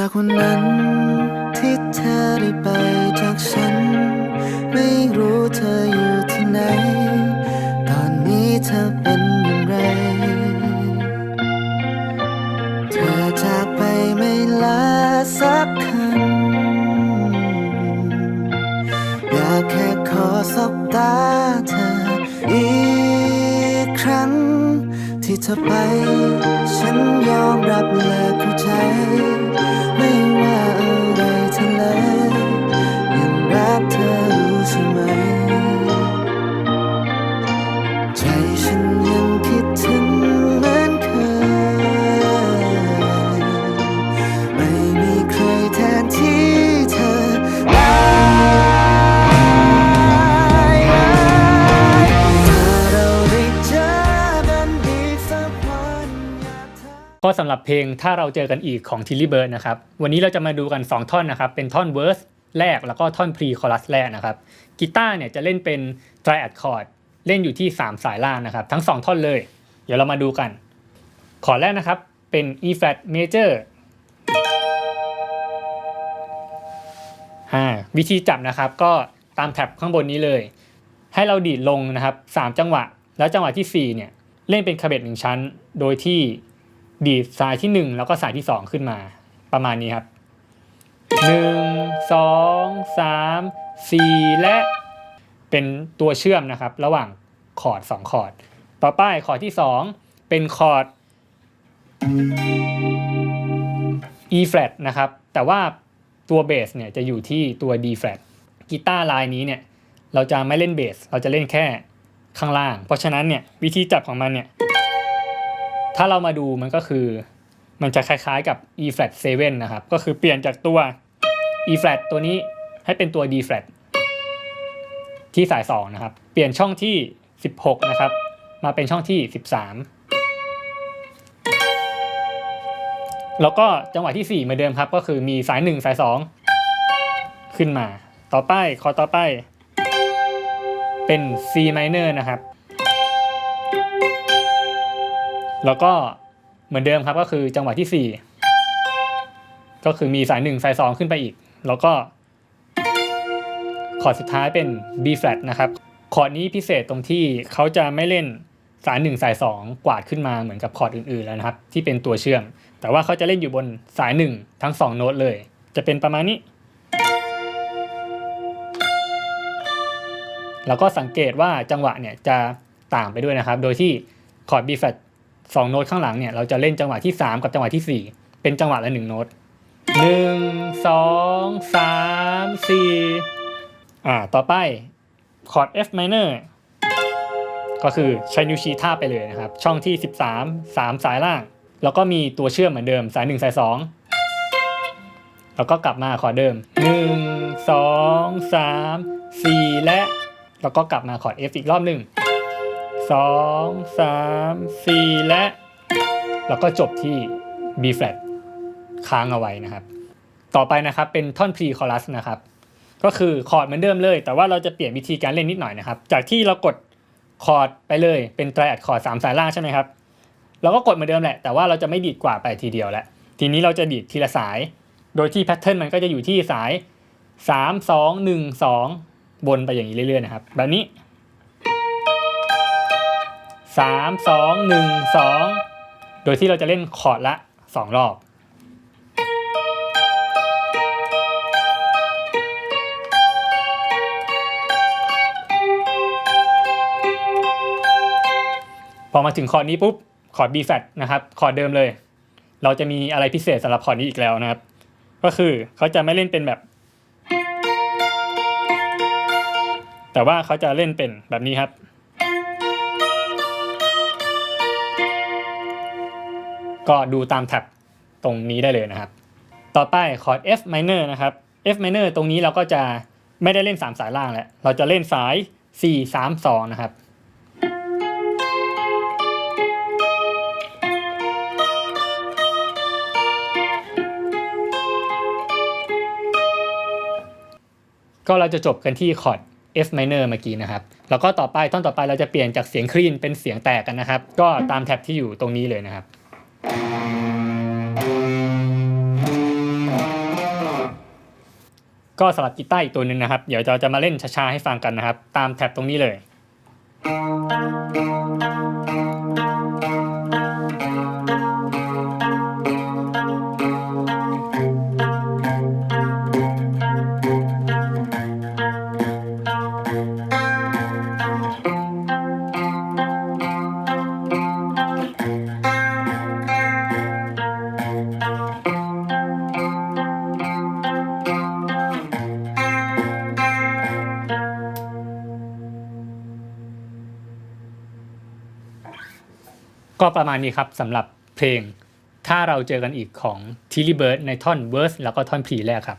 จากวันนั้นที่เธอได้ไปจากฉัน ไม่รู้เธออยู่ที่ไหน ตอนนี้เธอเป็นอย่างไร เธอจากไปไม่ลาสักคำอยากแค่ขอสบตาเธออีกครั้งที่เธอไป ถามก็สำหรับเพลงถ้าเราเจอกันอีกของ t ิลลี่เบิร์ดนะครับวันนี้เราจะมาดูกัน 2 ท่อนนะครับเป็นท่อนเวอร์สแรกแล้วก็ท่อนพรีคอรัสแรกนะครับกีตาร์เนี่ยจะเล่นเป็นไตรแอดคอร์ดเล่นอยู่ที่ 3 สายล่างนะครับทั้ง 2 ท่อนเลย เดี๋ยวเรามาดูกันคอร์ดแรกนะครับเป็น E flat major อ่าวิธีจับนะครับก็ตามแท็บข้างบนนี้เลย ให้เราดีดลงนะครับ 3 จังหวะ แล้วจังหวะทีสี่4เนี่ยเล่นเป็นคาเบตหนึ่งชั้น โดยที่ ดีดสายที่ 1 แล้วก็สายที่ 2 ขึ้นมา ประมาณนี้ครับ 1 2 3 4 และเป็นตัวเชื่อมนะครับ ระหว่างคอร์ด2คอร์ดต่อไปคอร์ดที่ 2 เป็นคอร์ด E flat นะครับ แต่ว่าตัวเบสเนี่ยจะอยู่ที่ตัว D flat กีตาร์ลายนี้เนี่ยเราจะไม่เล่นเบส เราจะเล่นแค่ข้างล่าง เพราะฉะนั้นเนี่ยวิธีจับของมันเนี่ย ถ้าเรามาดูมันก็คือ มันจะคล้ายๆกับ E flat 7นะครับ ก็คือเปลี่ยนจากตัว E flat ตัวนี้ให้เป็นตัว D flat ที่สาย 2 นะครับ เปลี่ยนช่องที่ 16 นะครับ มาเป็นช่องที่ 13 แล้วก็จังหวะที่ 4 เหมือนเดิมครับ ก็คือมีสาย 1 สาย 2 ขึ้นมา ต่อไป คอต่อไป เป็น C minor นะครับ แล้วก็เหมือนเดิมครับก็คือจังหวะที่ 4 ก็คือมีสาย 1 สาย 2 ขึ้นไปอีก แล้วก็ คอร์ดสุดท้ายเป็น B flat นะครับ คอร์ดนี้พิเศษตรงที่เขาจะไม่เล่นสาย 1 สาย 2 กวาดขึ้นมาเหมือนกับคอร์ดอื่นๆแล้วนะครับ ที่เป็นตัวเชื่อม แต่ว่าเขาจะเล่นอยู่บนสาย 1 ทั้ง 2 โน้ตเลย จะเป็นประมาณนี้ แล้วก็สังเกตว่าจังหวะเนี่ยจะต่างไปด้วยนะครับ โดยที่คอร์ด B flat สองโน้ตข้างหลังเนี่ยเราจะเล่นจังหวะที่ 3 กับจังหวะที่ 4 เป็นจังหวะละ1โน้ต1 2 3 4อ่าต่อไปคอร์ด F minor ก็คือใช้นิ้วชี้ทาบไปเลยนะครับ ช่องที่ 13 3 สายล่าง แล้วก็มีตัวเชื่อมเหมือนเดิมสาย 1 สาย 2 แล้วก็กลับมาคอร์ดเดิม 1 2 3 4 และ แล้วก็กลับมาคอร์ด F อีกรอบหนึ่ง สองสามสี่และ แล้วก็จบที่ B flat ค้างเอาไว้นะครับ ต่อไปนะครับเป็นท่อน pre chorus นะครับ ก็คือคอร์ดเหมือนเดิมเลย แต่ว่าเราจะเปลี่ยนวิธีการเล่นนิดหน่อยนะครับ จากที่เรากดคอร์ดไปเลยเป็นไตรแอดคอร์ดสามสายล่างใช่ไหมครับเราก็กดเหมือนเดิมแหละ แต่ว่าเราจะไม่ดีดกว่าไปทีเดียวแล้วทีนี้เราจะดีดทีละสาย โดยที่แพทเทิร์นมันก็จะอยู่ที่สาย 3 2 1 2 บนไปอย่างนี้เรื่อยๆนะครับ แบบนี้ สามสองหนึ่งสองโดยที่เราจะเล่นคอร์ดละสองรอบ พอมาถึงคอร์ดนี้ปุ๊บ คอร์ด B flat นะครับ คอร์ดเดิมเลย เราจะมีอะไรพิเศษสำหรับคอร์ดนี้อีกแล้วนะครับ ก็คือเขาจะไม่เล่นเป็นแบบ แต่ว่าเขาจะเล่นเป็นแบบนี้ครับ ก็ดูตามแท็บตรงนี้ได้เลยนะครับ ต่อไปคอร์ด F minor นะครับ F minor ตรงนี้เราก็จะไม่ได้เล่น 3 สายล่างแล้ว เราจะเล่นสาย 4 3 2 นะครับ ก็เราจะจบกันที่คอร์ด F minor เมื่อกี้นะครับ แล้วก็ต่อไปท่อนต่อไปเราจะเปลี่ยนจากเสียงคลีนเป็นเสียงแตกกันนะครับ ก็ตามแท็บที่อยู่ตรงนี้เลยนะครับ ก็สลับกีต้าอีกตัวหนึ่งนะครับ เดี๋ยวเราจะมาเล่นช้าๆให้ฟังกันนะครับ ตามแท็บตรงนี้เลย ก็ประมาณนี้ครับสำหรับเพลง ถ้าเราเจอกันอีกของทิลิเบิร์ดในท่อนเวิร์สแล้วก็ท่อนพรีแรกครับ